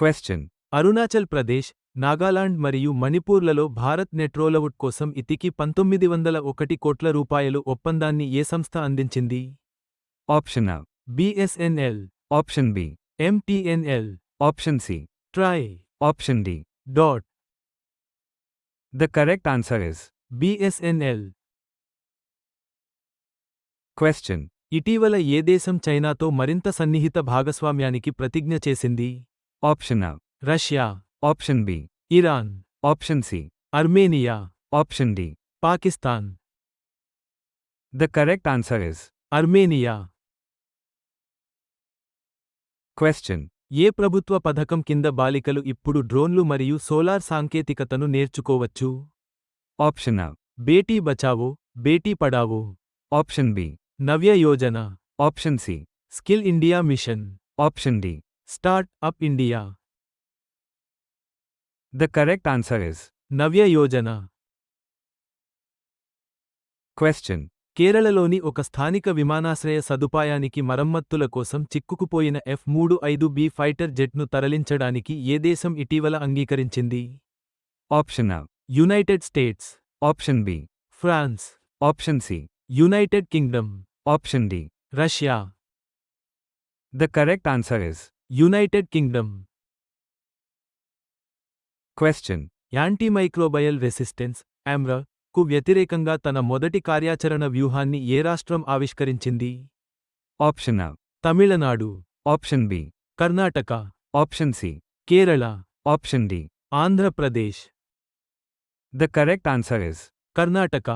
Question. Arunachal Pradesh Nagaland మరియు మణిపూర్లలో Bharat net రోలవుట్ కోసం ఇతికి పంతొమ్మిది వందల ఒకటి కోట్ల రూపాయలు ఒప్పందాన్ని ఏ సంస్థ అందించింది Option A. BSNL Option B. MTNL Option C. TRAI Option D. DoT The correct answer is. BSNL Question. ఇటీవల ఏ దేశం చైనాతో మరింత సన్నిహిత భాగస్వామ్యానికి ప్రతిజ్ఞ చేసింది Option A. Russia Option B. Iran Option C. Armenia Option D. Pakistan The correct answer is. Armenia Question. ఏ ప్రభుత్వ పథకం కింద బాలికలు ఇప్పుడు డ్రోన్లు మరియు సోలార్ సాంకేతికతను నేర్చుకోవచ్చు Option A. Beti Bachao Beti Padhao Option B. Navya Yojana Option C. Skill India mission Option D. Start up India The correct answer is. Navya Yojana Question. కేరళలోని ఒక స్థానిక విమానాశ్రయ సదుపాయానికి మరమ్మతుల కోసం చిక్కుకుపోయిన ఎఫ్ మూడు ఐదు బి ఫైటర్ జెట్ను తరలించడానికి ఏ దేశం ఇటీవల అంగీకరించింది Option A. United states Option B. France Option C. United kingdom Option D. Russia The correct answer is. United kingdom Question. Antimicrobial resistance AMR కు వ్యతిరేకంగా తన మొదటి కార్యాచరణ వ్యూహాన్ని ఏ రాష్ట్రం ఆవిష్కరించింది Option A. Tamil Nadu Option B. Karnataka Option C. Kerala Option D. Andhra Pradesh The correct answer is. Karnataka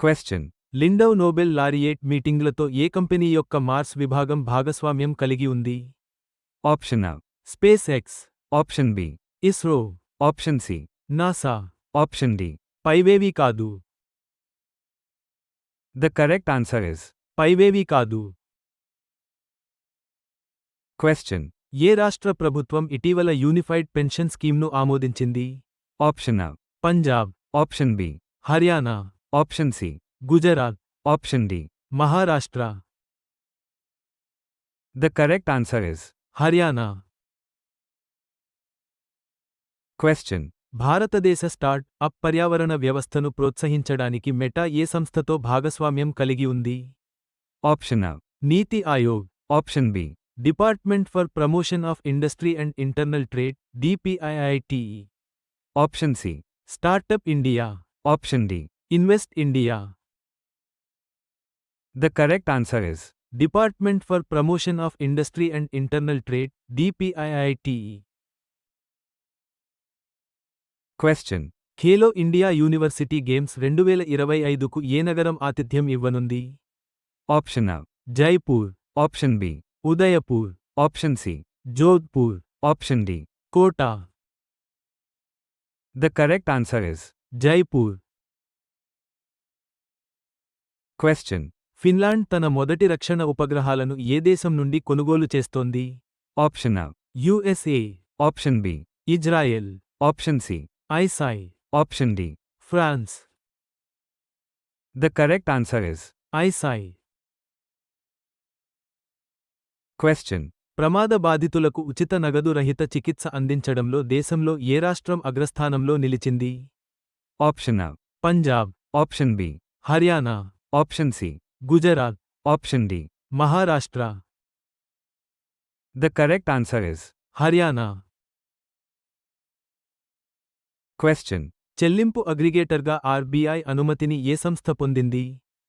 Question. Lindau Nobel laureate మీటింగ్లతో ఏ కంపెనీ యొక్క మార్స్ విభాగం భాగస్వామ్యం కలిగి ఉంది Option A. SpaceX Option B. ISRO Option C. NASA Option D. పైవేవి కాదు The correct answer is. పైవేవి కాదు Question. ఏ రాష్ట్ర ప్రభుత్వం ఇటీవల యూనిఫైడ్ పెన్షన్ స్కీమ్ను ఆమోదించింది Option A. Punjab Option B. Haryana Option C. Gujarat Option D. Maharashtra The correct answer is. Haryana Question. భారతదేశ start up పర్యావరణ వ్యవస్థను ప్రోత్సహించడానికి మెటా ఏ సంస్థతో భాగస్వామ్యం కలిగి ఉంది A. NITI Aayog Option B. Department for promotion of industry and internal trade DPIITE Option C. Startup India Option D. Invest India The correct answer is. Department for promotion of industry and internal Trade, DPIITE. Question. Khelo India university games రెండు వేల ఇరవై ఐదుకు ఏ నగరం ఆతిథ్యం ఇవ్వనుంది? Option A Jaipur option B Udaipur option C Jodhpur option D Kota the correct answer is Jaipur question Finland తన మొదటి రక్షణ ఉపగ్రహాలను ఏ దేశం నుండి కొనుగోలు చేస్తోంది Option A. USA Option B. Israel Option C. ఐసాయ్ Option D. France The correct answer is. ఐసాయ్ Question. ప్రమాద బాధితులకు ఉచిత నగదు రహిత చికిత్స అందించడంలో దేశంలో ఏ రాష్ట్రం అగ్రస్థానంలో నిలిచింది Option A. Punjab Option B. Haryana Option C. Gujarat Option D. Maharashtra The correct answer is. Haryana Question. చెల్లింపు అగ్రిగేటర్గా ఆర్బీఐ అనుమతిని ఏ సంస్థ పొందింది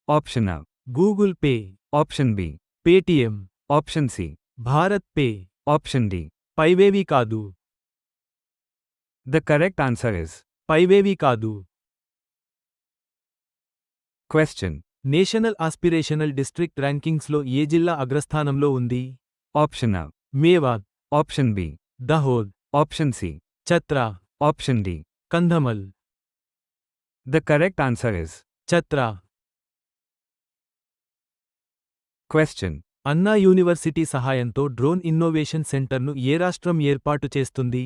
Option A. Google Pay Option B. Paytm Option C. BharatPe Option D. పైవేవి కాదు The correct answer is. పైవేవి కాదు Question. నేషనల్ ఆస్పిరేషనల్ డిస్ట్రిక్ట్ ర్యాంకింగ్స్లో ఏ జిల్లా అగ్రస్థానంలో ఉంది Option A. Mewat Option B. Dahod Option C. Chatra Option D. Kandhamal The correct answer is. Chatra Question. Anna university సహాయంతో డ్రోన్ ఇన్నోవేషన్ సెంటర్ను ఏ రాష్ట్రం ఏర్పాటు చేస్తుంది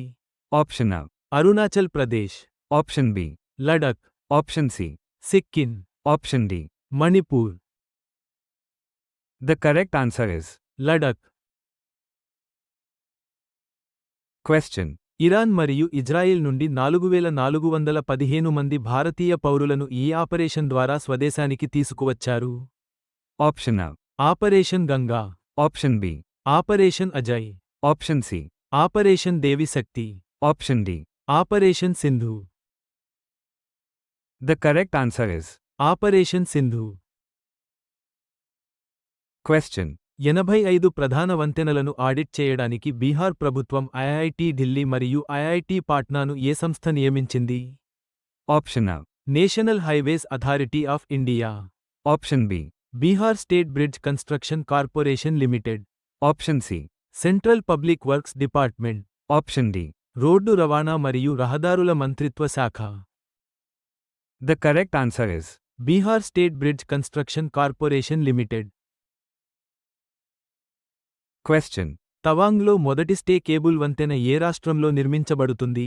Option A. Arunachal Pradesh Option B. Ladakh Option C. Sikkim Option D. Manipur The correct answer is. Ladakh question Iran మరియు Israel నుండి నాలుగు వేల నాలుగు వందల పదిహేను మంది భారతీయ పౌరులను ఈ ఆపరేషన్ ద్వారా స్వదేశానికి తీసుకువచ్చారు. Option operation Ganga option B operation Ajay option C operation Devi Shakti option D operation Sindhu the correct answer is operation Sindhu Question. ఎనభై ఐదు ప్రధాన వంతెనలను ఆడిట్ చేయడానికి బీహార్ ప్రభుత్వం ఐఐటి ఢిల్లీ మరియు ఐఐటి పాట్నాను ఏ సంస్థ నియమించింది Option A. National highways authority of India Option B. Bihar state bridge construction corporation limited Option C. Central public works department Option D. Road రవాణా మరియు రహదారుల మంత్రిత్వ శాఖ The correct answer is. Bihar state bridge construction corporation limited Question. తవాంగ్లో మొదటి stay cable వంతెన ఏ రాష్ట్రంలో నిర్మించబడుతుంది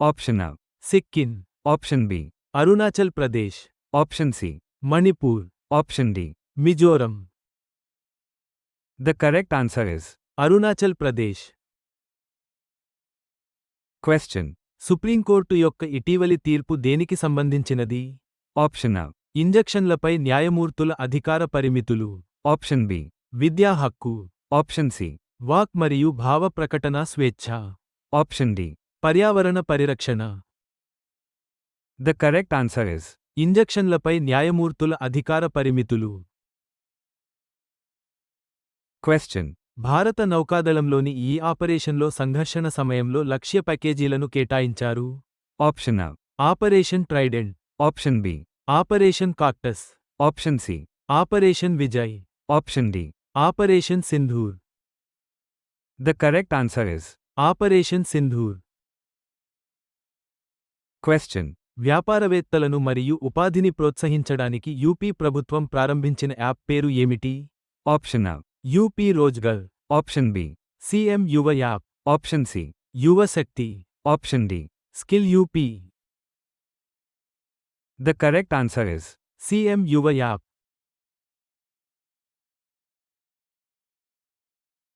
Option A. Sikkim Option B. Arunachal Pradesh Option C. Manipur Option D. Mizoram The correct answer is. Arunachal Pradesh Question. Supreme court యొక్క ఇటీవలి తీర్పు దేనికి సంబంధించినది Option A. ఇంజక్షన్లపై న్యాయమూర్తుల అధికార పరిమితులు Option B. విద్యా హక్కు Option C. వాక్ మరియు భావ ప్రకటన స్వేచ్ఛ Option D. పర్యావరణ పరిరక్షణ The correct answer is. ఇంజక్షన్లపై న్యాయమూర్తుల అధికార పరిమితులు Question. భారత నౌకాదళంలోని ఈ ఆపరేషన్లో సంఘర్షణ సమయంలో లక్ష్య ప్యాకేజీలను కేటాయించారు A. Operation trident Option B. Operation cactus Option C. Operation Vijay Option D. Operation Sindoor The correct answer is. Operation Sindoor Question. వ్యాపారవేత్తలను మరియు ఉపాధిని ప్రోత్సహించడానికి యూపీ ప్రభుత్వం ప్రారంభించిన యాప్ పేరు ఏమిటి Option A. UP Rozgar Option B. CM Yuva app Option C. Yuva Shakti Option D. Skill UP The correct answer is. CM Yuva app